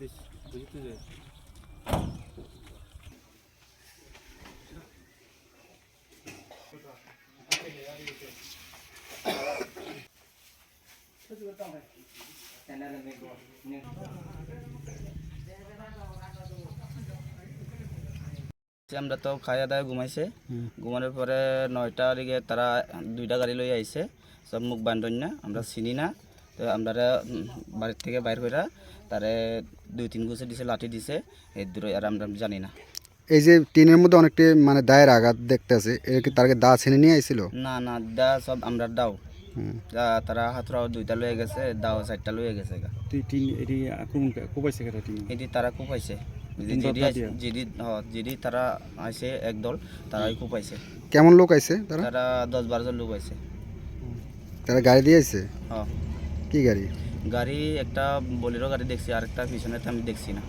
This বুঝতে যে? আমরা তো খাইয়া দাওয়া ঘুমাইছে। ঘুমানোর পরে নয়টার দিকে তারা দুইটা গাড়ি লই আইছে। সব মুখ বান্ধন না আমরা চিনি না। তো আমরা বাড়ির থেকে বাইর করে তারে দুই তিন গুছে দিছে লাঠি দিছে এই দূরে আর আমরা জানি না। এই যে টিনের মধ্যে অনেকটি মানে দায়ের আঘাত দেখতে আছে এর কি তারকে দা ছিনে নিয়ে আইছিল? না না দা সব আমরা দাও। তারা হাতরাও দুইটা লয়ে গেছে দাও চারটা লয়ে গেছে গা। তিন এটি আক্রমণ কোপাইছে কেটা তিন এটি তারা কুপাইছে। জিডি? জিডি তারা আইছে একদল তারাই কুপাইছে। কেমন লোক আইছে তারা? তারা দশ বারো জন লোক আইছে। তারা গাড়ি দিয়ে আইছে? হ্যাঁ কি গাড়ি? গাড়ি একটা বোলেরো গাড়ি দেখছি আর একটা পিছনে আমি দেখছি না।